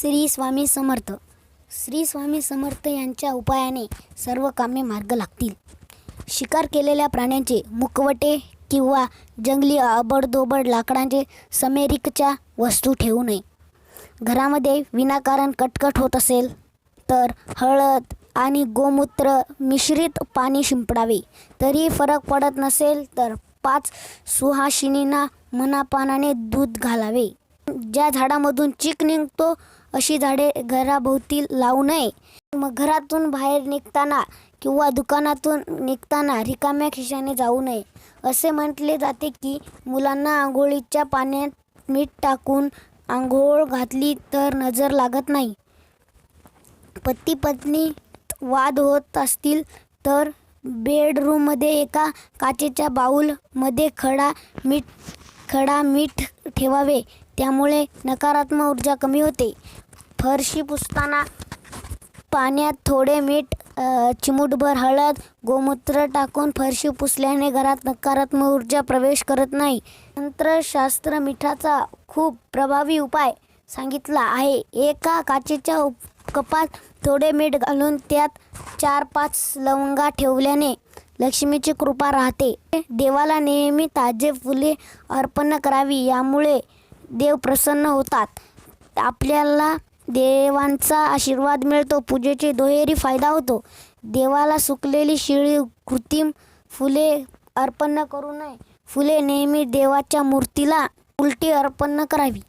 श्री स्वामी समर्थ. श्री स्वामी समर्थ यांच्या उपायाने सर्व कामे मार्ग लागतील. शिकार केलेल्या प्राण्यांचे मुखवटे किंवा जंगली अबडदोबड लाकडांचे समेरिकच्या वस्तू ठेवू नये. घरामध्ये विनाकारण कटकट होत असेल तर हळद आणि गोमूत्र मिश्रित पाणी शिंपडावे. तरी फरक पडत नसेल तर पाच सुहासिनींना मनापानाने दूध घालावे. ज्या झाडामधून चीक निघतो अशी झाडे घराभोवती लावू नये. मग घरातून बाहेर निघताना किंवा दुकानातून निघताना रिकाम्या खिशाने जाऊ नये. असे म्हटले जाते की मुलांना आंघोळीच्या पाण्यात मीठ टाकून आंघोळ घातली तर नजर लागत नाही. पती पत्नी वाद होत असतील तर बेडरूममध्ये एका काचेच्या बाऊलमध्ये खडा मीठ खडा मीठ ठेवावे. त्यामुळे नकारात्मक ऊर्जा कमी होते. फरशी पुसताना पाण्यात थोडे मीठ चिमूटभर हळद गोमूत्र टाकून फरशी पुसल्याने घरात नकारात्मक ऊर्जा प्रवेश करत नाही. तंत्रशास्त्र मिठाचा खूप प्रभावी उपाय सांगितला आहे. एका काचेच्या उप- कपात थोडे मीठ घालून त्यात चार पाच लवंगा ठेवल्याने लक्ष्मीची कृपा राहते. देवाला नेहमी ताजे फुले अर्पण करावी. यामुळे देव प्रसन्न होतात. आपल्याला देवांचा आशीर्वाद मिळतो पूजेचे दुहेरी फायदा होतो. देवाला सुकलेली शिळी कृत्रिम फुले अर्पण करू नये. फुले नेहमी देवाच्या मूर्तीला उलटी अर्पण करावी.